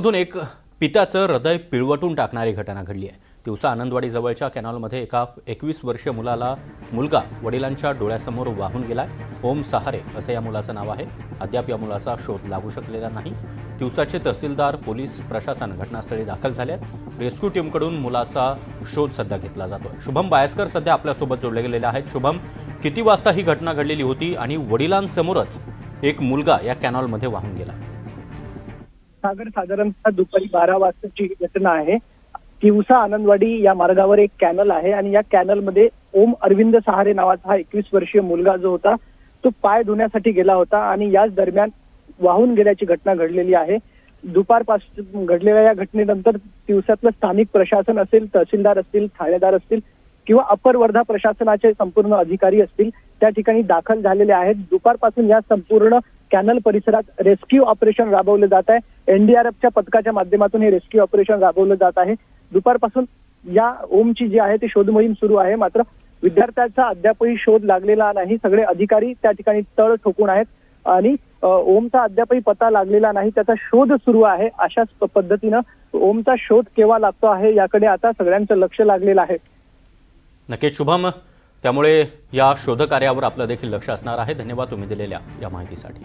मधून एक पित्याचं हृदय पिळवटून टाकणारी घटना घडली आहे. दिवसा आनंदवाडी जवळच्या कॅनॉलमध्ये एका एकवीस वर्षीय मुलाला मुलगा वडिलांच्या डोळ्यासमोर वाहून गेला ओम सहारे असं या मुलाचं नाव आहे. अद्याप या मुलाचा शोध लागू शकलेला नाही. दिवसाचे तहसीलदार पोलीस प्रशासन घटनास्थळी दाखल झाले आहेत. रेस्क्यू टीमकडून मुलाचा शोध सध्या घेतला जातोय. शुभम बायस्कर सध्या आपल्यासोबत जोडले गेलेले आहेत. शुभम किती वाजता ही घटना घडलेली होती आणि वडिलांसमोरच एक मुलगा या कॅनॉलमध्ये वाहून गेला? सागर साधारणतः दुपारी बारा वाजताची ही घटना आहे. तिवसा आनंदवाडी या मार्गावर एक कॅनल आहे आणि या कॅनलमध्ये ओम अरविंद सहारे नावाचा हा एकवीस वर्षीय मुलगा जो होता तो पाय धुण्यासाठी गेला होता आणि याच दरम्यान वाहून गेल्याची घटना घडलेली आहे. दुपारपासून घडलेल्या या घटनेनंतर दिवसातलं स्थानिक प्रशासन असेल तहसीलदार असतील ठाणेदार असतील किंवा अपर वर्धा प्रशासनाचे संपूर्ण अधिकारी असतील त्या ठिकाणी दाखल झालेले आहेत. दुपारपासून या संपूर्ण कॅनल परिसरात रेस्क्यू ऑपरेशन राबवलं जात आहे. एनडीआरएफच्या पथकाच्या माध्यमातून हे रेस्क्यू ऑपरेशन राबवलं जात आहे. दुपारपासून या ओमची जी आहे ती शोध मोहीम सुरू आहे. मात्र विद्यार्थ्याचा अद्यापही शोध लागलेला नाही. सगळे अधिकारी त्या ठिकाणी तळ ठोकून आहेत आणि ओमचा अद्यापही पत्ता लागलेला नाही. त्याचा शोध सुरू आहे अशाच पद्धतीनं ओमचा शोध केव्हा लागतो आहे याकडे आता सगळ्यांचं लक्ष लागलेलं आहे. नक्कीच शुभम. त्यामुळे या शोधकार्यावर आपलं देखील लक्ष असणार आहे. धन्यवाद तुम्ही दिलेल्या या माहितीसाठी.